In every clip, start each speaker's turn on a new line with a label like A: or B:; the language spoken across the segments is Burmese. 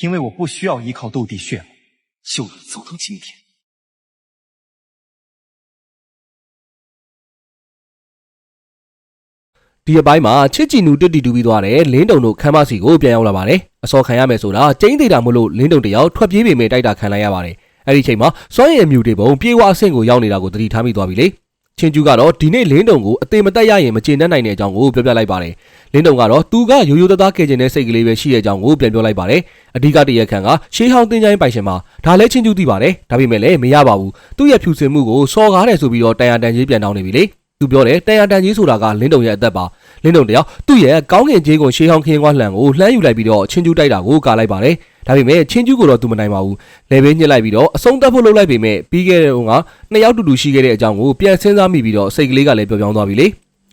A: 因为我不需要依靠斗帝血脉，就能走到今天。
B: ဒီအပိုင်းမှာချစ်ကြည်နူတွတ်တီတူပြီးသွားတယ်လင်းတုံတို့ခမ်းမစီကိုပြန်ရောက်လာပါတယ်အစောခံရမယ်ဆိုတာကျင်းသေးတာမလို့လင်းတုံတယောက်ထွက်ပြေးပေမဲ့တိုက်တာခံလိုက်ရပါတယ်အဲ့ဒီချိန်မှာစွမ်းရည်အမြူတွေပုံပြေဝအဆင့်ကိုရောက်နေတာကိုသတိထားမိသွားပြီလေချင်းကျူးကတော့ဒီနေ့လင်းတုံကိုအသေးမတက်ရရင်မကျေနပ်နိုင်တဲ့အကြောင်းကိုပြောပြလိုက်ပါတယ် လင်းတုံကတော့သူကရိုးရိုးသားသားကယ်ကျင်တဲ့စိတ်ကလေးပဲရှိတဲ့အကြောင်းကိုပြန်ပြောလိုက်ပါတယ်အဓိကတရက်ခံကရှေးဟောင်းတင်ချိုင်းပိုင်ရှင်မှာဒါလည်းချင်းကျူးသိပါတယ်ဒါပေမဲ့လည်းမရပါဘူးသူ့ရဲ့ဖြူစင်မှုကိုစော်ကားတယ်ဆိုပြီးတော့တန်ရတန်ကြီးပြန်တောင်းနေပြီလေသူပြောတယ်တန်ရတန်ကြီးဆိုတာကလင်းတုံရဲ့အသက်ပါလင်းတုံတယောက်သူ့ရဲ့ကောင်းကင်ကြီးကိုရှေးဟောင်းခင်းကွာလှန်ကိုလှမ်းယူလိုက်ပြီးတော့ချင်းကျူးတိုက်တာကိုကာလိုက်ပါတယ်ဒါပေမဲ့ချင်းကျူးကိုတော့သူမနိုင်ပါဘူးလေဘေးညှစ်လိုက်ပြီးတော့အဆုံးသတ်ဖို့လုပ်လိုက်ပေမဲ့ပြီးခဲ့တဲ့တုန်းကနှစ်ယောက်တူတူရှိခဲ့တဲ့အကြောင်းကိုပြန်စဉ်းစားမိပြီးတော့စိတ်ကလေးကလည်းပျော်ပြောင်းသွားပြီလေ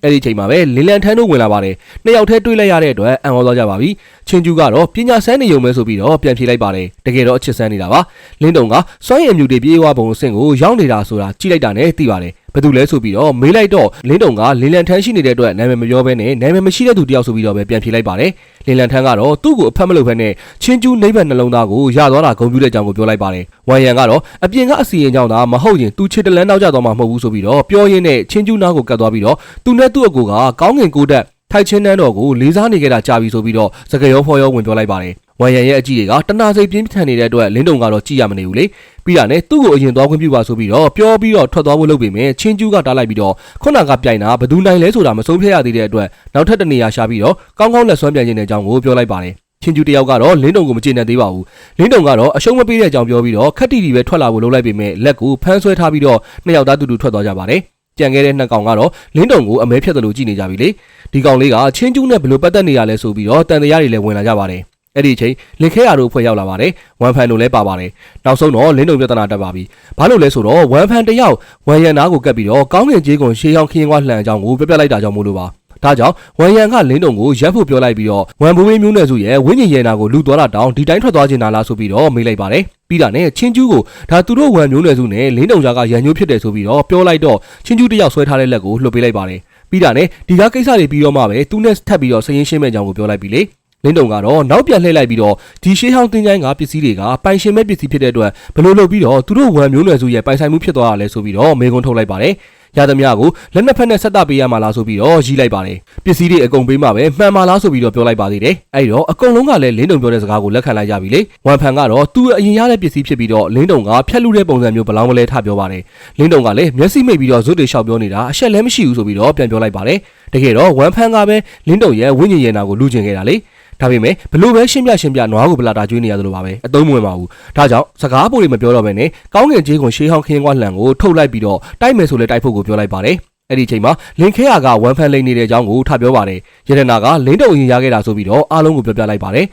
B: အဲ့ဒီချိန်မှာပဲလင်းလန်ထန်းတို့ဝင်လာပါတယ်နှစ်ယောက်တည်းတွေ့လိုက်ရတဲ့အတွက်အံ့ဩသွားကြပါပြီချင်းကျူးကတော့ပညာဆန်းနေုံပဲဆိုပြီးတော့ပြန်ဖြေလိုက်ပါတယ်တကယ်တော့အချစ်ဆန်းနေတာပါလင်းတုံကစွမ်းရည်မြူတွေပြေးဝပုံအဆင့်ကိုရောက်နေတာဆိုတာကြည့်လိုက်တာနဲ့သိပါတယ် ဘယ်သူလဲဆိုပြီးတော့မေးလိုက်တော့လင်းတုံကလင်းလန်ထန်းရှိနေတဲ့အတွက်နာမည်မပြောဘဲနဲ့နာမည်မရှိတဲ့သူတယောက်ဆိုပြီးတော့ပဲပြန်ဖြေလိုက်ပါတယ်လင်းလန်ထန်းကတော့သူ့ကိုအဖက်မလုပ်ဘဲနဲ့ချင်းကျူးနိဗ္ဗာန်နှလုံးသားကိုရသွားတာဂုဏ်ပြုတဲ့အကြောင်းကိုပြောလိုက်ပါတယ်ဝမ်ယန်ကတော့အပြင်ကအစီရင်ကြောင့်သာမဟုတ်ရင်သူချစ်တလန်းနောက်ကျသွားမှာမဟုတ်ဘူးဆိုပြီးတော့ပြောရင်းနဲ့ချင်းကျူးနားကိုကတ်သွားပြီးတော့သူနဲ့သူ့အကိုကကောင်းငင်ကိုတက်ထိုက်ချင်းတန်းတော်ကိုလေးစားနေကြတာကြာပြီဆိုပြီးတော့စကရောဖော်ရောဝင်ပြောလိုက်ပါတယ် ဝမ်ယန်ရဲ့အကြည့်တွေကတနာစိတ်ပြင်းထန်နေတဲ့အတွက်လင်းတုံကတော့ကြည့်ရမနေဘူးလေပြီးတာနဲ့သူ့ကိုအရင်သွားခွင့်ပြုပါဆိုပြီးတော့ပြောပြီးတော့ထွက်သွားဖို့လုပ်ပေမဲ့ချင်းကျူးကတားလိုက်ပြီးတော့ခုနကပြိုင်တာဘယ်သူနိုင်လဲဆိုတာမဆုံးဖြတ်ရသေးတဲ့အတွက်နောက်ထပ်တစ်နေရာရှာပြီးတော့ကောင်းကောင်းလက်ဆွမ်းပြန်ခြင်းတဲ့အကြောင်းကိုပြောလိုက်ပါတယ်ချင်းကျူးတယောက်ကတော့လင်းတုံကိုမကျေနပ်သေးပါဘူးလင်းတုံကတော့အရှုံးမပေးတဲ့အကြောင်းပြောပြီးတော့ခက်တီတီပဲထွက်လာဖို့လုပ်လိုက်ပေမဲ့လက်ကိုဖမ်းဆွဲထားပြီးတော့နှစ်ယောက်သားတူတူထွက်သွားကြပါတယ်ကြံခဲ့တဲ့နှစ်ကောင်ကတော့လင်းတုံကိုအမဲဖြတ်တယ်လို့ကြည်နေကြပြီလေဒီကောင်လေးကချင်းကျူးနဲ့ဘယ်လိုပတ်သက်နေရလဲဆိုပြီးတော့တန်တရားတွေလည်းဝင်လာကြပါတယ် အဲ့ဒီအချိန်လင်ခဲရတို့ဖွဲ့ရောက်လာပါတယ်ဝမ်ဖန်တို့လည်းပါပါတယ်နောက်ဆုံးတော့လင်းတုံပြဿနာတက်ပါပြီဘာလို့လဲဆိုတော့ဝမ်ဖန်တယောက်ဝမ်ရန်နာကိုကပ်ပြီးတော့ကောင်းကင်ကြီးကွန်ရှေးဟောင်းခင်းကွာလှန်အကြောင်းကိုပြပြလိုက်တာကြောင့်မို့လို့ပါဒါကြောင့်ဝမ်ရန်ကလင်းတုံကိုရက်ဖို့ပြောလိုက်ပြီးတော့ဝမ်ဘဝေးမျိုးနွယ်စုရဲ့ဝင်းကျင်ရဲနာကိုလူသွားတာတောင်းဒီတိုင်းထွက်သွားခြင်းနာလားဆိုပြီးတော့မေးလိုက်ပါတယ်ပြီးတာနဲ့ချင်းကျူးကိုဒါသူတို့ဝမ်မျိုးနွယ်စုနဲ့လင်းတုံကြားကရန်ညိုးဖြစ်တယ်ဆိုပြီးတော့ပြောလိုက်တော့ချင်းကျူးတယောက်ဆွဲထားတဲ့လက်ကိုလှုပ်ပေးလိုက်ပါတယ်ပြီးတာနဲ့ဒီကားကိစ္စတွေပြီးတော့မှပဲသူနဲ့ထပ်ပြီးတော့စရင်ရှင်းမဲ့ကြောင်းကိုပြောလိုက်ပြီလေ လင်းတုံကတော့နောက်ပြန်လှည့်လိုက်ပြီးတော့ဒီရှေးဟောင်းတင်ချိုင်းကပစ္စည်းတွေကပိုင်ရှင်မဲ့ပစ္စည်းဖြစ်တဲ့အတွက်ဘယ်လိုလုပ်ပြီးတော့သူတို့ဝမ်မျိုးနွယ်စုရဲ့ပိုင်ဆိုင်မှုဖြစ်သွားတာလဲဆိုပြီးတော့မေကွန်းထုတ်လိုက်ပါတယ်ရသမျှကိုလက်နှစ်ဖက်နဲ့ဆက်တာပေးရမှာလားဆိုပြီးတော့ရီးလိုက်ပါတယ်ပစ္စည်းတွေအကုန်ပေးမှပဲမှန်ပါလားဆိုပြီးတော့ပြောလိုက်ပါသေးတယ်အဲ့တော့အကုန်လုံးကလည်းလင်းတုံပြောတဲ့စကားကိုလက်ခံလိုက်ကြပြီလေဝမ်ဖန်ကတော့သူ့အရင်ရတဲ့ပစ္စည်းဖြစ်ပြီးတော့လင်းတုံကဖြက်လူတဲ့ပုံစံမျိုးဘလောင်းမလဲထပြောပါတယ်လင်းတုံကလည်းမျက်စိမိတ်ပြီးတော့ဇွတ်တွေလျှောက်ပြောနေတာအရှက်လည်းမရှိဘူးဆိုပြီးတော့ပြန်ပြောလိုက်ပါတယ်တကယ်တော့ဝမ်ဖန်ကပဲလင်းတုံရဲ့ဝိညာဉ်ရည်နာကိုလူကျင်ခဲ့တာလေ ဒါပေမဲ့ဘလို့ပဲရှင်းပြရှင်းပြနွားကိုဗလာတာကျွေးနေရတယ်လို့ပါပဲအသုံးမဝင်ပါဘူးဒါကြောင့်စကားပိုတွေမပြောတော့ဘဲနဲ့ကောင်းငင်ကြီးကွန်ရှေးဟောင်းခင်းကွာလှန်ကိုထုတ်လိုက်ပြီးတော့တိုက်မယ်ဆိုလဲတိုက်ဖို့ကိုပြောလိုက်ပါတယ်အဲ့ဒီချိန်မှာလင်ခဲယာကဝမ်ဖန်လိန်နေတဲ့အကြောင်းကိုထပြောပါတယ်ရတနာကလင်းတုံရင်ရခဲ့တာဆိုပြီးတော့အားလုံးကိုပြောပြလိုက်ပါတယ်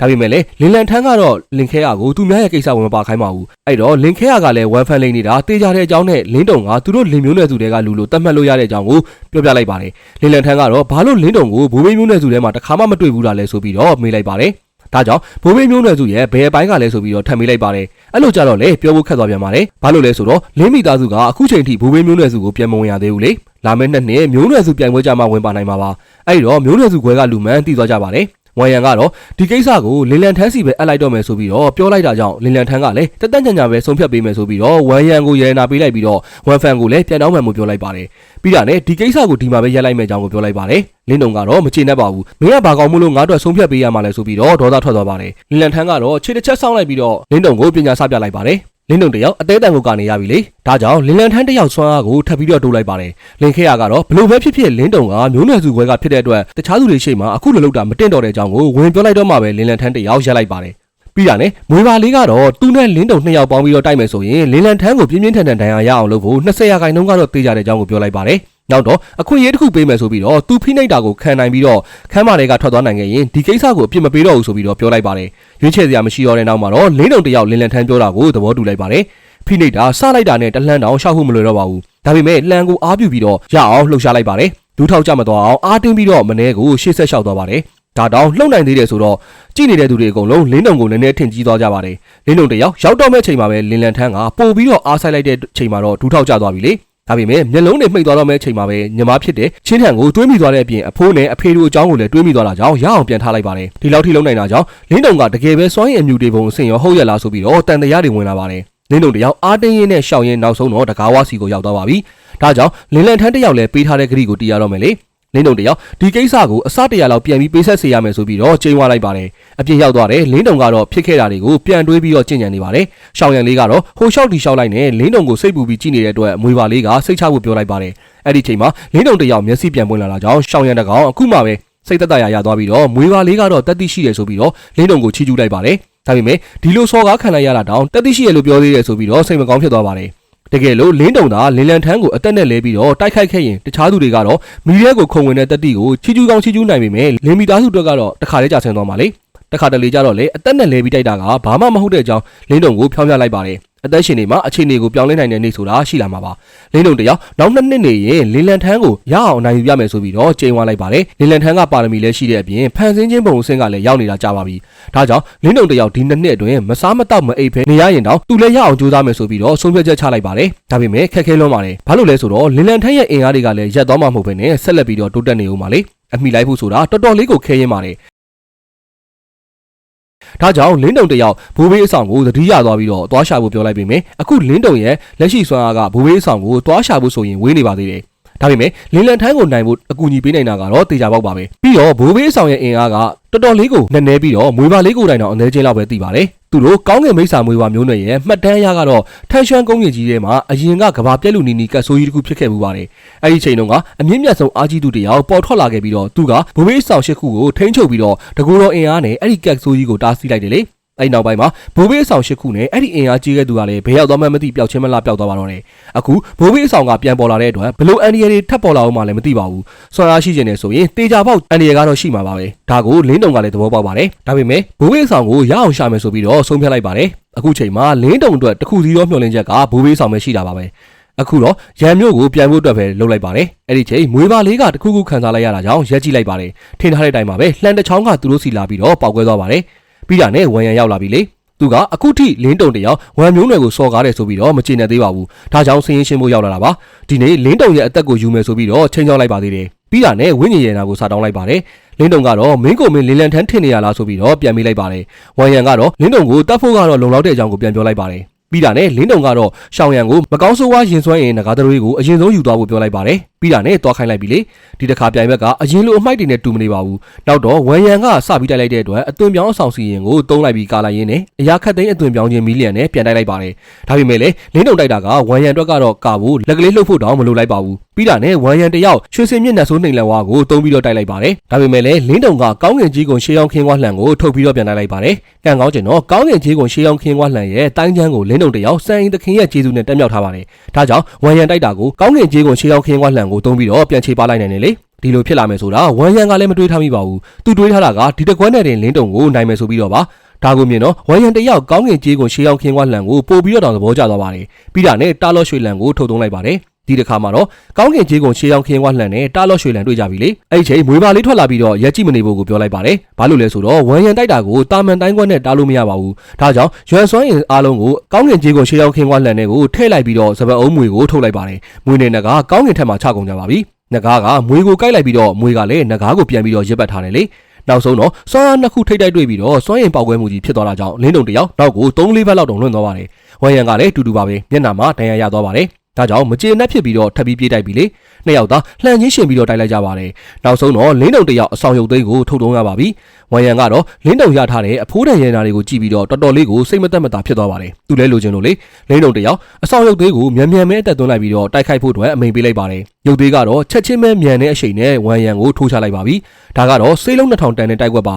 B: ဒါပေမဲ့လည်းလင်လန်ထန်းကတော့လင်ခဲယာကိုသူများရဲ့ကိစ္စဝင်မပါခိုင်းပါဘူးအဲ့တော့လင်ခဲယာကလည်းဝမ်ဖန်လိန်နေတာတေးကြတဲ့အကြောင်းနဲ့လင်းတုံကသူတို့လင်မျိုးနွယ်စုတွေကလူလို့တတ်မှတ်လို့ရတဲ့အကြောင်းကိုပြောပြလိုက်ပါတယ်လင်လန်ထန်းကတော့ဘာလို့လင်းတုံကိုဘိုးဘေးမျိုးနွယ်စုထဲမှာတစ်ခါမှမတွေ့ဘူးလားလဲဆိုပြီးတော့မေးလိုက်ပါတယ်ဒါကြောင့်ဘိုးဘေးမျိုးနွယ်စုရဲ့ဘယ်အပိုင်းကလဲဆိုပြီးတော့ထပ်မေးလိုက်ပါတယ်အဲ့လိုကြတော့လေပြောဖို့ခက်သွားပြန်ပါတယ်ဘာလို့လဲဆိုတော့လင်းမိသားစုကအခုချိန်ထိဘိုးဘေးမျိုးနွယ်စုကိုပြန်မဝင်ရသေးဘူးလေလာမယ့်နှစ်နှစ်မျိုးနွယ်စုပြန်ပွဲကြမှာဝင်ပါနိုင်မှာပါအဲ့ဒီတော့မျိုးနွယ်စုခွဲကလူမှန်တည်သွားကြပါတယ် ဝမ်ယန်ကတော့ဒီကိစ္စကိုလင်လန်ထန်းစီပဲအပ်လိုက်တော့မယ်ဆိုပြီးတော့ပြောလိုက်တာကြောင့်လင်လန်ထန်းကလည်းတက်တက်ကြံကြံပဲဆုံးဖြတ်ပေးမယ်ဆိုပြီးတော့ဝမ်ယန်ကိုရနာပေးလိုက်ပြီးတော့ဝမ်ဖန်ကိုလည်းပြန်တောင်းမှန်မှုပြောလိုက်ပါတယ်ပြီးတာနဲ့ဒီကိစ္စကိုဒီမှာပဲရက်လိုက်မယ်ကြောင်းကိုပြောလိုက်ပါတယ်လင်းတုံကတော့မချေနဲ့ပါဘူးမင်းကဘာကောင်မို့လို့ငါတို့ဆုံးဖြတ်ပေးရမှာလဲဆိုပြီးတော့ဒေါသထွက်သွားပါတယ်လင်လန်ထန်းကတော့ခြေတစ်ချက်ဆောင်းလိုက်ပြီးတော့လင်းတုံကိုပညာစပြလိုက်ပါတယ် လင်းတုံတယောက်အသေးတန်ကိုကနေရပြီလေဒါကြောင့်လင်းလန်ထန်းတယောက်ဆွမ်းအားကိုထပ်ပြီးတော့တိုးလိုက်ပါတယ်လင်ခဲရကတော့ဘလို့ပဲဖြစ်ဖြစ်လင်းတုံကမျိုးနွယ်စုခွဲကဖြစ်တဲ့အတွက်တခြားသူတွေရှိမှအခုလိုလုပ်တာမတင်တော့တဲ့အကြောင်းကိုဝင်ပြောလိုက်တော့မှပဲလင်းလန်ထန်းတယောက်ရက်လိုက်ပါတယ်ပြီးတာနဲ့မွေပါလေးကတော့သူနဲ့လင်းတုံနှစ်ယောက်ပေါင်းပြီးတော့တိုက်မယ်ဆိုရင်လင်းလန်ထန်းကိုပြင်းပြင်းထန်ထန်ဒဏ်ရာရအောင်လုပ်ဖို့20ရာခိုင်နှုန်းကတော့တေးကြတဲ့အကြောင်းကိုပြောလိုက်ပါတယ် နောက်တော့အခွင့်အရေးတစ်ခုပေးမယ်ဆိုပြီးတော့သူဖိနှိပ်တာကိုခံနိုင်ပြီးတော့ခမ်းမတွေကထွက်သွားနိုင်ခဲ့ရင်ဒီကိစ္စကိုအပြစ်မပေးတော့ဘူးဆိုပြီးတော့ပြောလိုက်ပါတယ်ရွေးချယ်စရာမရှိတော့တဲ့နောက်မှာတော့လင်းတုံတယောက်လင်းလန်ထန်းပြောတာကိုသဘောတူလိုက်ပါတယ်ဖိနှိပ်တာစလိုက်တာနဲ့တလှမ်းတောင်ရှောက်ဖို့မလွယ်တော့ပါဘူးဒါပေမဲ့လန်ကိုအားပြုပြီးတော့ရအောင်လှုပ်ရှားလိုက်ပါတယ်ဒူးထောက်ကြမသွားအောင်အားတင်းပြီးတော့မနေ့ကိုရှေ့ဆက်လျှောက်သွားပါတယ်ဒါတောင်လှုပ်နိုင်သေးတယ်ဆိုတော့ကြည့်နေတဲ့သူတွေအကုန်လုံးလင်းတုံကိုနည်းနည်းထင်ကြီးသွားကြပါတယ်လင်းတုံတယောက်ရောက်တော့မဲ့ချိန်မှာပဲလင်းလန်ထန်းကပို့ပြီးတော့အားဆိုင်လိုက်တဲ့ချိန်မှာတော့ဒူးထောက်ကျသွားပြီလေ ဒါပေမဲ့မျက်လုံးတွေမှိတ်သွားတော့မယ့်အချိန်မှာပဲညီမဖြစ်တဲ့ချင်းထန်ကိုတွေးမိသွားတဲ့အပြင်အဖိုးနဲ့အဖေတို့အကြောင်းကိုလည်းတွေးမိသွားတာကြောင့်ရအောင်ပြန်ထားလိုက်ပါတယ်ဒီလောက်ထိလုံးနိုင်တာကြောင့်လင်းတုံကတကယ်ပဲစွမ်းရည်အမြူတွေပုံအဆင်ရောဟုတ်ရလားဆိုပြီးတော့တန်တရားတွေဝင်လာပါတယ်လင်းတုံတယောက်အားတင်းရင်းနဲ့ရှောင်ရင်းနောက်ဆုံးတော့တကားဝါစီကိုရောက်သွားပါပြီဒါကြောင့်လင်းလန်ထန်းတယောက်လည်းပေးထားတဲ့ဂရီကိုတီးရတော့မယ်လေ လင်းတုံတယောက်ဒီကိစ္စကိုအစတရလောက်ပြန်ပြီးပေးဆက်စေရမယ်ဆိုပြီးတော့ချိန်ဝါလိုက်ပါတယ်အပြင်ရောက်သွားတယ်လင်းတုံကတော့ဖြစ်ခဲ့တာတွေကိုပြန်တွေးပြီးတော့ကြင်ကြံနေပါတယ်ရှောင်ရံလေးကတော့ဟိုလျှောက်တီလျှောက်လိုက်နဲ့လင်းတုံကိုစိတ်ပူပြီးကြည့်နေတဲ့အတွက်မွေပါလေးကစိတ်ချဖို့ပြောလိုက်ပါတယ်အဲ့ဒီချိန်မှာလင်းတုံတယောက်မျက်စိပြန်ပွင့်လာတာကြောင့်ရှောင်ရံတကောင်အခုမှပဲစိတ်သက်သာရရသွားပြီးတော့မွေပါလေးကတော့တက်တိရှိတယ်ဆိုပြီးတော့လင်းတုံကိုချီးကျူးလိုက်ပါတယ်ဒါပေမဲ့ဒီလိုစော်ကားခံလိုက်ရတာတောင်တက်တိရှိရလို့ပြောသေးတယ်ဆိုပြီးတော့စိတ်မကောင်းဖြစ်သွားပါတယ် တကယ်လို့လင်းတုံသာလင်းလန်ထန်းကိုအသက်နဲ့လဲပြီးတော့တိုက်ခိုက်ခဲ့ရင်တခြားသူတွေကတော့မီဒီယာကိုခုံဝင်တဲ့တက်တိကိုချီကျူးကောင်းချီကျူးနိုင်ပေမဲ့လင်းမီသားစုတွေကတော့တခါတည်းကြာဆင်းသွားမှာလေတခါတလေကြတော့လေအသက်နဲ့လဲပြီးတိုက်တာကဘာမှမဟုတ်တဲ့အကြောင်းလင်းတုံကိုဖြောင်းပြလိုက်ပါတယ် အသက်ရှင်နေမှာအခြေအနေကိုပြောင်းလဲနိုင်တဲ့နေ့ဆိုတာရှိလာမှာပါလင်းတုံတယောက်နောက်နှစ်နှစ်နေရင်လင်းလန်ထန်းကိုရအောင်နိုင်ယူရမယ်ဆိုပြီးတော့ချိန်ဝါလိုက်ပါတယ်လင်းလန်ထန်းကပါရမီလည်းရှိတဲ့အပြင်ဖန်ဆင်းခြင်းပုံစံကလည်းရောက်နေတာကြာပါပြီဒါကြောင့်လင်းတုံတယောက်ဒီနှစ်နှစ်အတွင်းမစားမတော့မအိပ်ဖဲနေရရင်တော့သူလည်းရအောင်ကြိုးစားမယ်ဆိုပြီးတော့ဆုံးဖြတ်ချက်ချလိုက်ပါတယ်ဒါပေမဲ့ခက်ခဲလွန်းပါတယ်ဘာလို့လဲဆိုတော့လင်းလန်ထန်းရဲ့အင်အားတွေကလည်းရက်သွားမှမဟုတ်ဘဲနဲ့ဆက်လက်ပြီးတော့တိုးတက်နေဦးမှာလေအမိလိုက်ဖို့ဆိုတာတော်တော်လေးကိုခဲရင်ပါတယ် ဒါကြောင့်လင်းတုံတယောက်ဘူဘေးအဆောင်ကိုသတိရသွားပြီးတော့သွားရှာဖို့ပြောလိုက်ပေမယ့်အခုလင်းတုံရဲ့လက်ရှိစွမ်းအားကဘူဘေးအဆောင်ကိုသွားရှာဖို့ဆိုရင်ဝေးနေပါသေးတယ် ဒါပေမဲ့လင်းလန်ထန်းကိုနိုင်ဖို့အကူအညီပေးနိုင်တာကတော့တေချာပေါက်ပါပဲပြီးတော့ဘူဘေးအဆောင်ရဲ့အင်အားကတော်တော်လေးကိုနည်းနည်းပြီးတော့မွေးပါလေးကိုတိုင်တော့အနေချင်းလောက်ပဲသိပါတယ်သူတို့ကောင်းကင်မိတ်ဆာမွေးပါမျိုးနွယ်ရဲ့မှတ်တမ်းရကတော့ထန်ရွှမ်းကုန်းရင်ကြီးထဲမှာအရင်ကကဘာပြက်လူနီနီကတ်ဆိုးကြီးတစ်ခုဖြစ်ခဲ့မှုပါတယ်အဲ့ဒီချိန်တုန်းကအမြင့်မြတ်ဆုံးအာကြီးသူတယောက်ပေါ်ထွက်လာခဲ့ပြီးတော့သူကဘူဘေးအဆောင်ရှစ်ခုကိုထိန်းချုပ်ပြီးတော့တကူတော်အင်အားနဲ့အဲ့ဒီကတ်ဆိုးကြီးကိုတားဆီးလိုက်တယ်လေ အဲ့နောက်ပိုင်းမှာဘိုးဘေးအဆောင်ရှစ်ခုနဲ့အဲ့ဒီအင်အားကြီးတဲ့သူကလည်းဘယ်ရောက်သွားမှမသိပျောက်ချင်းမလားပျောက်သွားပါတော့တယ်အခုဘိုးဘေးအဆောင်ကပြန်ပေါ်လာတဲ့အတွက်ဘလို့အန်ဒီရတွေထပ်ပေါ်လာအောင်မှလည်းမသိပါဘူးဆွမ်းအားရှိခြင်းနဲ့ဆိုရင်တေချာပေါက်အန်ဒီရကတော့ရှိမှာပါပဲဒါကိုလင်းတုံကလည်းသဘောပေါက်ပါတယ်ဒါပေမဲ့ဘိုးဘေးအဆောင်ကိုရအောင်ရှာမယ်ဆိုပြီးတော့ဆုံးဖြတ်လိုက်ပါတယ်အခုချိန်မှာလင်းတုံအတွက်တစ်ခုစီတော့မျှော်လင့်ချက်ကဘိုးဘေးအဆောင်ပဲရှိတာပါပဲအခုတော့ရန်မျိုးကိုပြန်ဖို့အတွက်ပဲလုပ်လိုက်ပါတယ်အဲ့ဒီချိန်မွေးပါလေးကတခုခုခံစားလိုက်ရတာကြောင့်ရက်ကြည့်လိုက်ပါတယ်ထင်ထားတဲ့အတိုင်းပါပဲလှန်တစ်ချောင်းကသူတို့စီလာပြီးတော့ပောက်ကွဲသွားပါတယ် ပြီးတာနဲ့ဝံရံရောက်လာပြီလေသူကအခုထိလင်းတုံတယောက်ဝမ်မျိုးနွယ်ကိုစော်ကားတယ်ဆိုပြီးတော့မကျေနပ်သေးပါဘူးဒါကြောင့်ဆင်းရင်ရှင်းဖို့ရောက်လာတာပါဒီနေ့လင်းတုံရဲ့အသက်ကိုယူမယ်ဆိုပြီးတော့ချိန်ချောင်းလိုက်ပါသေးတယ်ပြီးတာနဲ့ဝင်းညင်ရနာကိုစားတောင်းလိုက်ပါတယ်လင်းတုံကတော့မင်းကိုမင်းလင်းလန်ထန်းထင်နေရလားဆိုပြီးတော့ပြန်ပြီးလိုက်ပါတယ်ဝမ်ရန်ကတော့လင်းတုံကိုတတ်ဖို့ကတော့လုံလောက်တဲ့အကြောင်းကိုပြန်ပြောလိုက်ပါတယ် ပြီးတာနဲ့လင်းတုံကတော့ရှောင်းရံကိုမကောင်းဆိုးဝါးရင်စွမ်းရင်ငကားတွေကိုအရင်ဆုံးယူသွားဖို့ပြောလိုက်ပါတယ်ပြီးတာနဲ့တွားခိုင်းလိုက်ပြီလေဒီတစ်ခါပြိုင်ဘက်ကအရင်လိုအမိုက်တွေနဲ့တူမနေပါဘူးနောက်တော့ဝမ်ရန်ကစပြီးတိုက်လိုက်တဲ့အတွက်အသွင်ပြောင်းအဆောင်စီရင်ကိုတုံးလိုက်ပြီးကာလိုက်ရင်းနဲ့အရာခတ်သိမ်းအသွင်ပြောင်းခြင်းမီလီယံနဲ့ပြန်တိုက်လိုက်ပါတယ်ဒါပေမဲ့လည်းလင်းတုံတိုက်တာကဝမ်ရန်အတွက်ကတော့ကာဖို့လက်ကလေးလှုပ်ဖို့တောင်မလိုလိုက်ပါဘူးပြီးတာနဲ့ဝမ်ရန်တယောက်ရွှေစင်မြင့်နဲ့ဆိုးနှိမ်လက်ဝါကိုတုံးပြီးတော့တိုက်လိုက်ပါတယ်ဒါပေမဲ့လည်းလင်းတုံကကောင်းငင်ကြီးကိုရှေးအောင်ခင်းွားလှန်ကိုထုတ်ပြီးတော့ပြန်တိုက်လိုက်ပါတယ်ကံကောင်းကျင်တော့ကောင်းငင်ကြီးကိုရှေးအောင်ခင်းွားလှန်ရဲ့တိုင်းချမ်းကိုလင်းတုံတယောက်စံရင်သခင်ရဲ့ကျေးဇူးနဲ့တက်မြောက်ထားပါတယ်ဒါကြောင့်ဝမ်ရန်တိုက်တာကိုကောင်းငင်ကြီးကိုရှေးအောင်ခင်းွားလှန်ကိုတုံးပြီးတော့ပြန်ချေပါလိုက်နိုင်တယ်လေဒီလိုဖြစ်လာမယ်ဆိုတာဝမ်ရန်ကလည်းမတွေးထားမိပါဘူးသူတွေးထားတာကဒီတကွက်နဲ့တင်လင်းတုံကိုနိုင်မယ်ဆိုပြီးတော့ပါဒါကိုမြင်တော့ဝမ်ရန်တယောက်ကောင်းငင်ကြီးကိုရှေးအောင်ခင်းွားလှန်ကိုပို့ပြီးတော့တောင်သဘောကျသွားပါတယ်ပြီးတာနဲ့တာလော့ရွှေလန်ကိုထုတ်သုံးလိုက်ပါတယ် ဒီတစ်ခါမှာတော့ကောင်းကင်ကြီးကုံရှေးအောင်ခင်းဝါလှန်နဲ့တာလော့ရွှေလန်တွေ့ကြပြီလေအဲ့ဒီချိန်မွေးပါလေးထွက်လာပြီးတော့ရက်ကြည့်မနေဖို့ကိုပြောလိုက်ပါတယ်ဘာလို့လဲဆိုတော့ဝမ်ရန်တိုက်တာကိုတာမန်တိုင်းကွက်နဲ့တားလို့မရပါဘူးဒါကြောင့်ရွှန်စွမ်းရင်အားလုံးကိုကောင်းကင်ကြီးကုံရှေးအောင်ခင်းဝါလှန်နဲ့ကိုထည့်လိုက်ပြီးတော့စပတ်အုံးမွေကိုထုတ်လိုက်ပါတယ်မွေနဲ့နဂါကောင်းကင်ထက်မှာချကုန်ကြပါပြီနဂါကမွေကိုကိုက်လိုက်ပြီးတော့မွေကလည်းနဂါကိုပြန်ပြီးတော့ရစ်ပတ်ထားတယ်လေနောက်ဆုံးတော့စွမ်းအားနှစ်ခုထိတ်တိုက်တွေ့ပြီးတော့စွမ်းရင်ပေါက်ကွဲမှုကြီးဖြစ်သွားတာကြောင့်လင်းတုံတယောက်နောက်ကို3-4ဘက်လောက်တုံလွင့်သွားပါတယ်ဝမ်ရန်ကလည်းတူတူပါပဲမျက်နှာမှာဒဏ်ရာရသွားပါတယ် ဒါကြောင့်မကျေနပ်ဖြစ်ပြီးတော့ထပ်ပြီးပြေးတိုက်ပြီလေနှစ်ယောက်သားလှန်ချင်းရှင်ပြီးတော့တိုက်လိုက်ကြပါတယ်နောက်ဆုံးတော့လင်းတုံတယောက်အဆောင်ရုပ်သိမ်းကိုထုတ်တုံးရပါပြီဝမ်ရန်ကတော့လင်းတုံရထားတဲ့အဖိုးတန်ရန်နာတွေကိုကြည့်ပြီးတော့တော်တော်လေးကိုစိတ်မသက်မသာဖြစ်သွားပါတယ်သူလည်းလိုချင်လို့လေလင်းတုံတယောက်အဆောင်ရုပ်သိမ်းကိုမြန်မြန်မဲအသက်သွင်းလိုက်ပြီးတော့တိုက်ခိုက်ဖို့အတွက်အမိန်ပေးလိုက်ပါတယ်ရုပ်သေးကတော့ချက်ချင်းပဲမြန်တဲ့အချိန်နဲ့ဝမ်ရန်ကိုထိုးချလိုက်ပါပြီဒါကတော့စိတ်လုံး2000တန်နဲ့တိုက်ွက်ပါ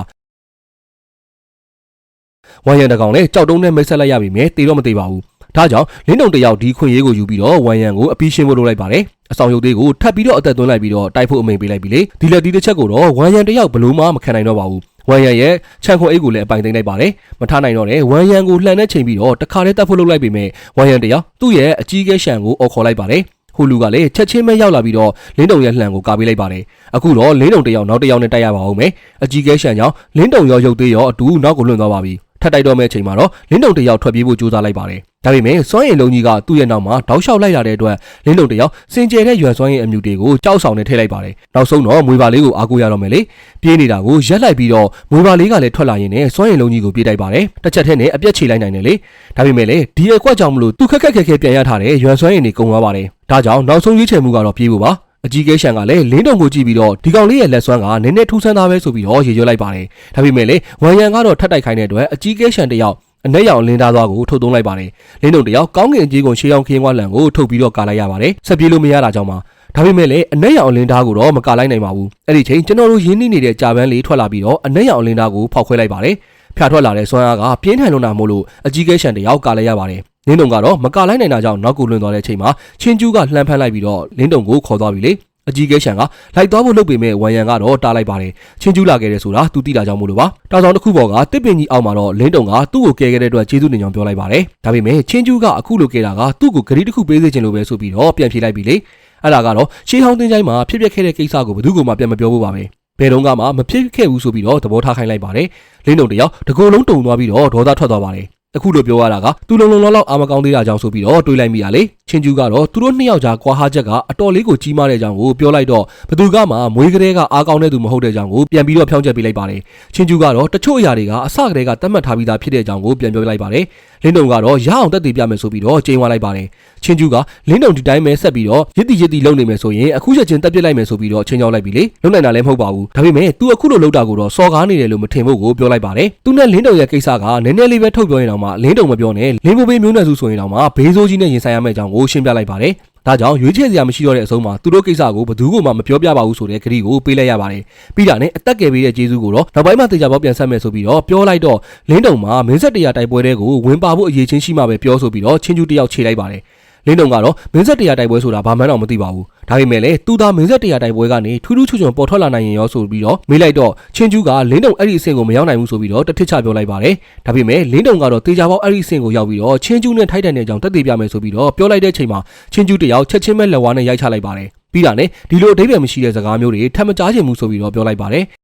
B: ဝမ်ရန်တကောင်လည်းကြောက်တုံးနဲ့မိတ်ဆက်လိုက်ရပြီမြဲတေတော့မသေးပါဘူး ဒါကြောင့်လင်းတုံတယောက်ဒီခွင့်ရေးကိုယူပြီးတော့ဝမ်ရန်ကိုအပီးရှင်းဖို့လုပ်လိုက်ပါတယ်အဆောင်ရုပ်သေးကိုထပ်ပြီးတော့အသက်သွင်းလိုက်ပြီးတော့တိုက်ဖို့အမိန်ပေးလိုက်ပြီလေဒီလက်ဒီတစ်ချက်ကိုတော့ဝမ်ရန်တယောက်ဘလို့မှမခံနိုင်တော့ပါဘူးဝမ်ရန်ရဲ့ခြံခွန်အိတ်ကိုလည်းအပိုင်သိမ်းလိုက်ပါတယ်မထားနိုင်တော့တဲ့ဝမ်ရန်ကိုလှန်တဲ့ချိန်ပြီးတော့တခါတည်းတက်ဖို့လုပ်လိုက်ပေမဲ့ဝမ်ရန်တယောက်သူ့ရဲ့အကြီးကဲရှံကိုအော်ခေါ်လိုက်ပါတယ်ဟိုလူကလည်းချက်ချင်းပဲရောက်လာပြီးတော့လင်းတုံရဲ့လှန်ကိုကာပေးလိုက်ပါတယ်အခုတော့လင်းတုံတယောက်နောက်တယောက်နဲ့တိုက်ရပါအောင်မယ်အကြီးကဲရှံကြောင့်လင်းတုံရောရုပ်သေးရောအတူနောက်ကိုလွန်သွားပါပြီ ထပ်တိုက်တော့မဲ့အချိန်မှာတော့လင်းတုံတစ်ယောက်ထွက်ပြေးဖို့ကြိုးစားလိုက်ပါတယ်ဒါပေမဲ့စွမ်းရည်လုံးကြီးကသူ့ရဲ့နောက်မှာတောက်လျှောက်လိုက်လာတဲ့အတွက်လင်းတုံတစ်ယောက်စင်ကြယ်တဲ့ရွယ်စွမ်းရည်အမြူတွေကိုကြောက်ဆောင်နဲ့ထည့်လိုက်ပါတယ်နောက်ဆုံးတော့မွေပါလေးကိုအားကိုးရတော့မယ်လေပြေးနေတာကိုရက်လိုက်ပြီးတော့မွေပါလေးကလည်းထွက်လာရင်လည်းစွမ်းရည်လုံးကြီးကိုပြေးတိုက်ပါတယ်တစ်ချက်တည်းနဲ့အပြက်ချေလိုက်နိုင်တယ်လေဒါပေမဲ့လည်းဒီအကွက်ကြောင့်မလို့သူခက်ခက်ခဲခဲပြန်ရထားတဲ့ရွယ်စွမ်းရည်တွေကုန်သွားပါတယ်ဒါကြောင့်နောက်ဆုံးရွေးချယ်မှုကတော့ပြေးဖို့ပါ အကြီးကဲရှန်ကလည်းလင်းတုံကိုကြည့်ပြီးတော့ဒီကောင်လေးရဲ့လက်စွမ်းကနည်းနည်းထူးဆန်းသားပဲဆိုပြီးတော့ရေရွလိုက်ပါတယ်။ဒါပေမဲ့လေဝမ်ယန်ကတော့ထပ်တိုက်ခိုင်းတဲ့အတွက်အကြီးကဲရှန်တယောက်အနက်ရောင်လင်းသားသွားကိုထုတ်သုံးလိုက်ပါတယ်။လင်းတုံတယောက်ကောင်းကင်ကြီးကိုရှေးအောင်ခင်းွားလန်ကိုထုတ်ပြီးတော့ကာလိုက်ရပါတယ်။ဆက်ပြေးလို့မရတာကြောင့်ပါ။ဒါပေမဲ့လည်းအနက်ရောင်လင်းသားကိုတော့မကာလိုက်နိုင်ပါဘူး။အဲ့ဒီချိန်ကျွန်တော်တို့ရင်းနှီးနေတဲ့ကြာပန်းလေးထွက်လာပြီးတော့အနက်ရောင်လင်းသားကိုဖောက်ခွဲလိုက်ပါတယ်။ဖြာထွက်လာတဲ့ဆွမ်းအားကပြင်းထန်လွန်းတာမို့လို့အကြီးကဲရှန်တယောက်ကာလိုက်ရပါတယ်။ လင်းတုံကတော့မကာလိုက်နိုင်တာကြောင့်နောက်ကိုလွန်သွားတဲ့အချိန်မှာချင်းကျူးကလှမ်းဖက်လိုက်ပြီးတော့လင်းတုံကိုခေါ်သွားပြီလေ။အကြီးကဲရှန်ကလိုက်သွားဖို့လုပ်ပေမဲ့ဝမ်ယန်ကတော့တားလိုက်ပါတယ်ချင်းကျူးလာခဲ့တယ်ဆိုတာသူသိတာကြောင့်မို့လို့ပါတာဆောင်တစ်ခုပေါ်ကတစ်ပင်ကြီးအောက်မှာတော့လင်းတုံကသူ့ကိုကယ်ခဲ့တဲ့အတွက်ကျေးဇူးတင်ကြောင်းပြောလိုက်ပါတယ်ဒါပေမဲ့ချင်းကျူးကအခုလိုကယ်တာကသူ့ကိုဂရီတစ်ခုပေးစေချင်လို့ပဲဆိုပြီးတော့ပြန်ဖြေလိုက်ပြီလေအဲ့ဒါကတော့ရှေးဟောင်းတင်းချိုင်းမှာဖြစ်ပျက်ခဲ့တဲ့ကိစ္စကိုဘယ်သူမှပြန်မပြောဖို့ပါပဲဘယ်တော့မှမဖြစ်ခဲ့ဘူးဆိုပြီးတော့သဘောထားခိုင်းလိုက်ပါတယ်လင်းတုံတယောက်တကိုယ်လုံးတုံသွားပြီးတော့ဒေါသထွက်သွားပါတယ် အခုလိုပြောရတာကသူလုံလုံလောက်လောက်အာမကောင်းသေးတာကြောင့်ဆိုပြီးတော့တွေးလိုက်မိရလေ ချင်းကျူးကတော့သူတို့နှစ်ယောက်ကြားကွာဟာချက်ကအတော်လေးကိုကြီးမားတဲ့ကြောင့်ကိုပြောလိုက်တော့ဘသူကမှမွေးကလေးကအားကောင်းတဲ့သူမဟုတ်တဲ့ကြောင့်ကိုပြန်ပြီးတော့ဖြောင်းချက်ပေးလိုက်ပါတယ်ချင်းကျူးကတော့တချို့အရာတွေကအစကတည်းကသတ်မှတ်ထားပြီးသားဖြစ်တဲ့ကြောင့်ကိုပြန်ပြောလိုက်ပါတယ်လင်းတုံကတော့ရအောင်တက်တည်ပြမယ်ဆိုပြီးတော့ကျင်းသွားလိုက်ပါတယ်ချင်းကျူးကလင်းတုံဒီတိုင်းပဲဆက်ပြီးတော့ရစ်တီရစ်တီလုံနေမယ်ဆိုရင်အခုချက်ချင်းတက်ပြစ်လိုက်မယ်ဆိုပြီးတော့ချင်းချောင်းလိုက်ပြီလေလုံနိုင်တာလည်းမဟုတ်ပါဘူးဒါပေမဲ့ तू အခုလိုလုပ်တာကိုတော့စော်ကားနေတယ်လို့မထင်ဖို့ကိုပြောလိုက်ပါတယ်သူနဲ့လင်းတုံရဲ့ကိစ္စကနည်းနည်းလေးပဲထုတ်ပြောရင်တော့မှလင်းတုံမပြောနဲ့လင်းဘိုဘေးမျိုးနွယ်စုဆိုရင်တော့မှဘေးဆိုးကြီးနဲ့ရင်ဆိုင်ရမယ့်အကြောင်းကိုရှင်းပြလိုက်ပါတယ်ဒါကြောင့်ရွေးချယ်စရာမရှိတော့တဲ့အဆုံးမှာသူတို့ကိစ္စကိုဘယ်သူမှမပြောပြပါဘူးဆိုတဲ့ခရီးကိုပေးလိုက်ရပါတယ်။ပြီးတာနဲ့အသက်ကယ်ပေးတဲ့ကျေးဇူးကိုတော့နောက်ပိုင်းမှာတေချာပေါက်ပြန်ဆက်မယ်ဆိုပြီးတော့ပြောလိုက်တော့လင်းတုံမှာမင်းဆက်တရာတိုက်ပွဲတဲ့ကိုဝင်ပါဖို့အရေးချင်းရှိမှပဲပြောဆိုပြီးတော့ချင်းကျူးတယောက်ခြေလိုက်ပါတယ်။ လင်းတုံကတော့မင်းဆက်တရာတိုက်ပွဲဆိုတာဘာမှန်းတော့မသိပါဘူး။ဒါပေမဲ့လည်းသူသားမင်းဆက်တရာတိုက်ပွဲကနေထူးထူးချွန်ချွန်ပေါ်ထွက်လာနိုင်ရင်ရောဆိုပြီးတော့မေးလိုက်တော့ချင်းကျူးကလင်းတုံအဲ့ဒီအဆင့်ကိုမရောက်နိုင်ဘူးဆိုပြီးတော့တထစ်ချပြောလိုက်ပါတယ်။ဒါပေမဲ့လင်းတုံကတော့တေချာပေါက်အဲ့ဒီအဆင့်ကိုရောက်ပြီးတော့ချင်းကျူးနဲ့ထိုက်တန်တဲ့အကြောင်းတက်သေးပြမယ်ဆိုပြီးတော့ပြောလိုက်တဲ့အချိန်မှာချင်းကျူးတယောက်ချက်ချင်းပဲလက်ဝါးနဲ့ရိုက်ချလိုက်ပါတယ်။ပြီးတာနဲ့ဒီလိုအဓိပ္ပာယ်မရှိတဲ့စကားမျိုးတွေထပ်မကြားချင်ဘူးဆိုပြီးတော့ပြောလိုက်ပါတယ်။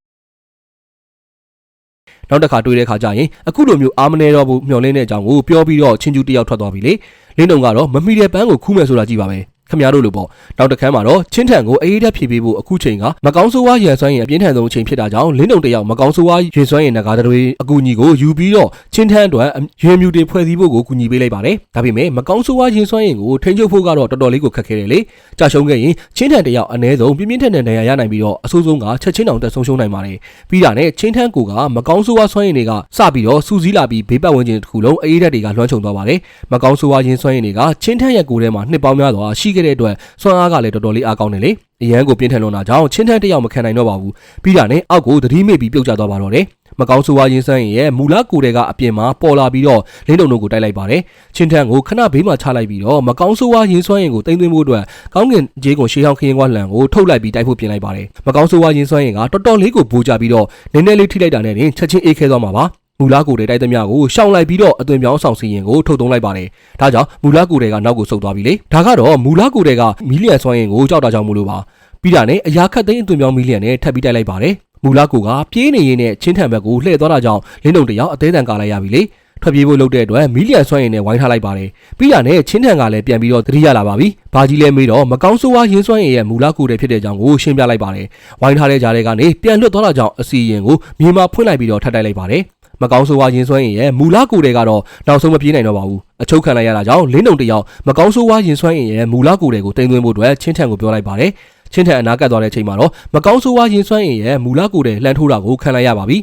B: နောက်တစ်ခါတွေ့တဲ့ခါကျရင်အခုလိုမျိုးအာမနေတော့ဘူးမျောလင်းတဲ့အကြောင်းကိုပြောပြီးတော့ချင်းကျူးတယောက်ထွက်သွားပြီလေ လင်းတုံကတော့မမီတဲ့ပန်းကိုခူးမယ်ဆိုတာကြည့်ပါပဲ ခမရတို့လိုပေါ့နောက်တစ်ခန်းမှာတော့ချင်းထန်ကိုအေးအေးတက်ဖြည့်ပေးဖို့အခုချိန်ကမကောင်းဆိုးဝါးရန်စွမ်းရင်အပြင်းထန်ဆုံးအချိန်ဖြစ်တာကြောင့်လင်းတုံတယောက်မကောင်းဆိုးဝါးရန်စွမ်းရင်ငကားတွေအကူအညီကိုယူပြီးတော့ချင်းထန်အတွက်ရွေမြူတွေဖွဲ့စည်းဖို့ကိုကူညီပေးလိုက်ပါတယ်ဒါပေမဲ့မကောင်းဆိုးဝါးရန်စွမ်းရင်ကိုထိန်းချုပ်ဖို့ကတော့တော်တော်လေးကိုခက်ခဲတယ်လေကြာရှုံးခဲ့ရင်ချင်းထန်တယောက်အ ਨੇ ဆုံးပြင်းပြင်းထန်ထန်ဒဏ်ရာရနိုင်ပြီးတော့အဆိုးဆုံးကချက်ချင်းတောင်တက်ဆုံးရှုံးနိုင်ပါတယ်ပြီးတာနဲ့ချင်းထန်ကိုကမကောင်းဆိုးဝါးစွမ်းရင်တွေကစပြီးတော့စူးစီးလာပြီးဘေးပတ်ဝန်းကျင်တစ်ခုလုံးအေးဓာတ်တွေကလွှမ်းခြုံသွားပါတယ်မကောင်းဆိုးဝါးရန်စွမ်းရင်တွေကချင်းထန်ရဲ့ကိုယ်ထဲမှာနှစ်ပေါင်းများစွာရှိခဲ့တဲ့အတွက်စွမ်းအားကလည်းတော်တော်လေးအားကောင်းတယ်လေအရန်ကိုပြင်းထန်လွန်တာကြောင့်ချင်းထန်းတစ်ယောက်မခံနိုင်တော့ပါဘူးပြီးတာနဲ့အောက်ကိုသတိမေ့ပြီးပြုတ်ကျသွားပါတော့တယ်မကောင်းဆိုးဝါးရင်းစမ်းရင်ရဲ့မူလကိုယ်တွေကအပြင်မှာပေါ်လာပြီးတော့လင်းတုံတို့ကိုတိုက်လိုက်ပါတယ်ချင်းထန်းကိုခဏဘေးမှာချလိုက်ပြီးတော့မကောင်းဆိုးဝါးရင်းစွမ်းရင်ကိုတင်သွင်းဖို့အတွက်ကောင်းကင်ဂျေးကိုရှေးဟောင်းခရင်ကွာလှန်ကိုထုတ်လိုက်ပြီးတိုက်ဖို့ပြင်လိုက်ပါတယ်မကောင်းဆိုးဝါးရင်းစွမ်းရင်ကတော်တော်လေးကိုပိုးကြပြီးတော့နည်းနည်းလေးထိလိုက်တာနဲ့တင်ချက်ချင်းအေးခဲသွားမှာပါ မူလာကိုတွေတိုက်သမျှကိုရှောင်လိုက်ပြီးတော့အသွင်ပြောင်းဆောင်စီရင်ကိုထုတ်သုံးလိုက်ပါတယ်။ဒါကြောင့်မူလာကိုတွေကနောက်ကိုဆုတ်သွားပြီလေ။ဒါကတော့မူလာကိုတွေကမီလီယံစွမ်းရင်ကိုကြောက်တာကြောင့်မလို့ပါ။ပြီးတာနဲ့အရာခတ်သိမ်းအသွင်ပြောင်းမီလီယံနဲ့ထပ်ပြီးတိုက်လိုက်ပါတယ်။မူလာကိုကပြေးနေရင်းနဲ့ချင်းထံဘက်ကိုလှည့်သွားတာကြောင့်လင်းတုံတယောက်အသေးအံကာလိုက်ရပြီလေ။ထွက်ပြေးဖို့လုပ်တဲ့အတွက်မီလီယံစွမ်းရင်နဲ့ဝိုင်းထားလိုက်ပါတယ်။ပြီးတာနဲ့ချင်းထံကလည်းပြန်ပြီးတော့သတိရလာပါပြီ။ဘာကြီးလဲမေးတော့မကောင်းဆိုးဝါးရင်းစွမ်းရင်ရဲ့မူလာကိုတွေဖြစ်တဲ့ကြောင့်ကိုရှင်းပြလိုက်ပါတယ်။ဝိုင်းထားတဲ့ကြားတွေကနေပြန်လွတ်သွားတာကြောင့်အစီရင်ကိုမြေမှာဖွင့်လိုက်ပြီးတော့ထပ်တိုက်လိုက်ပါတယ်။ မကောင်းဆိုးဝါးရင်းစွမ်းရင်ရဲ့မူလကိုတွေကတော့နောက်ဆုံးမပြေးနိုင်တော့ပါဘူးအချုပ်ခံလိုက်ရတာကြောင့်လင်းတုံတယောက်မကောင်းဆိုးဝါးရင်စွမ်းရင်ရဲ့မူလကိုတွေကိုတင်သွင်းဖို့အတွက်ချင်းထန်ကိုပြောလိုက်ပါတယ်ချင်းထန်အနာကတ်သွားတဲ့အချိန်မှာတော့မကောင်းဆိုးဝါးရင်စွမ်းရင်ရဲ့မူလကိုတွေလှန်ထိုးတာကိုခံလိုက်ရပါပြီ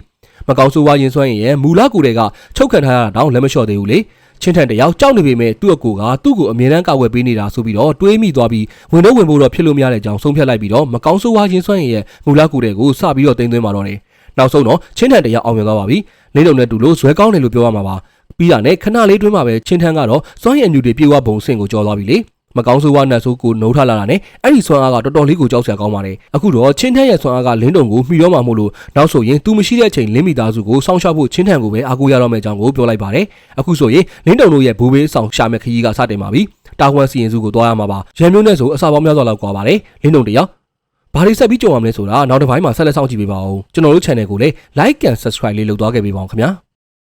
B: မကောင်းဆိုးဝါးရင်စွမ်းရင်ရဲ့မူလကိုတွေကချုပ်ခံထားရတာတောင်လက်မလျှော့သေးဘူးလေချင်းထန်တယောက်ကြောက်နေပေမဲ့သူ့အကူကသူ့ကိုအမြဲတမ်းကာဝယ်ပေးနေတာဆိုပြီးတော့တွေးမိသွားပြီးဝင်တော့ဝင်ဖို့တော့ဖြစ်လို့မရတဲ့အကြောင်းဆုံးဖြတ်လိုက်ပြီးတော့မကောင်းဆိုးဝါးရင်စွမ်းရင်ရဲ့မူလကိုတွေကိုစပြီးတော့တင်သွင်းมาတော့တယ် နောက်ဆုံးတော့ချင်းထန်တယောက်အောင်မြင်သွားပါပြီလင်းတုံနဲ့တူလို့ဇွဲကောင်းတယ်လို့ပြောရမှာပါပြီးတာနဲ့ခဏလေးတွင်းမှာပဲချင်းထန်းကတော့စွမ်းရည်အညူတွေပြေဝဘုံစင်ကိုကြော်သွားပြီလေမကောင်းဆိုးဝါးနတ်ဆိုးကိုနှုတ်ထလာတာနဲ့အဲ့ဒီစွမ်းအားကတော်တော်လေးကိုကြောက်စရာကောင်းပါတယ်အခုတော့ချင်းထန်းရဲ့စွမ်းအားကလင်းတုံကိုမှီတော့မှာမို့လို့နောက်ဆိုရင်သူမရှိတဲ့အချိန်လင်းမိသားစုကိုစောင့်ရှောက်ဖို့ချင်းထန်းကိုပဲအားကိုးရတော့မယ့်အကြောင်းကိုပြောလိုက်ပါတယ်အခုဆိုရင်လင်းတုံတို့ရဲ့ဘူဘေးဆောင်ရှာမဲ့ခရီးကစတင်ပါပြီတာဝန်စီရင်စုကိုတွားရမှာပါရန်မျိုးနဲ့ဆိုအစာပေါင်းများစွာလောက်ကွာပါတယ်လင်းတုံတယောက် ဘာတွေဆက်ပြီးကြုံရမလဲဆိုတာနောက်တစ်ပိုင်းမှာဆက်လက်စောင့်ကြည့်ပေးပါဦးကျွန်တော်တို့ channel ကိုလည်း like and subscribe လေးလုပ်သွားခဲ့ပေးပါဦးခင်ဗျာ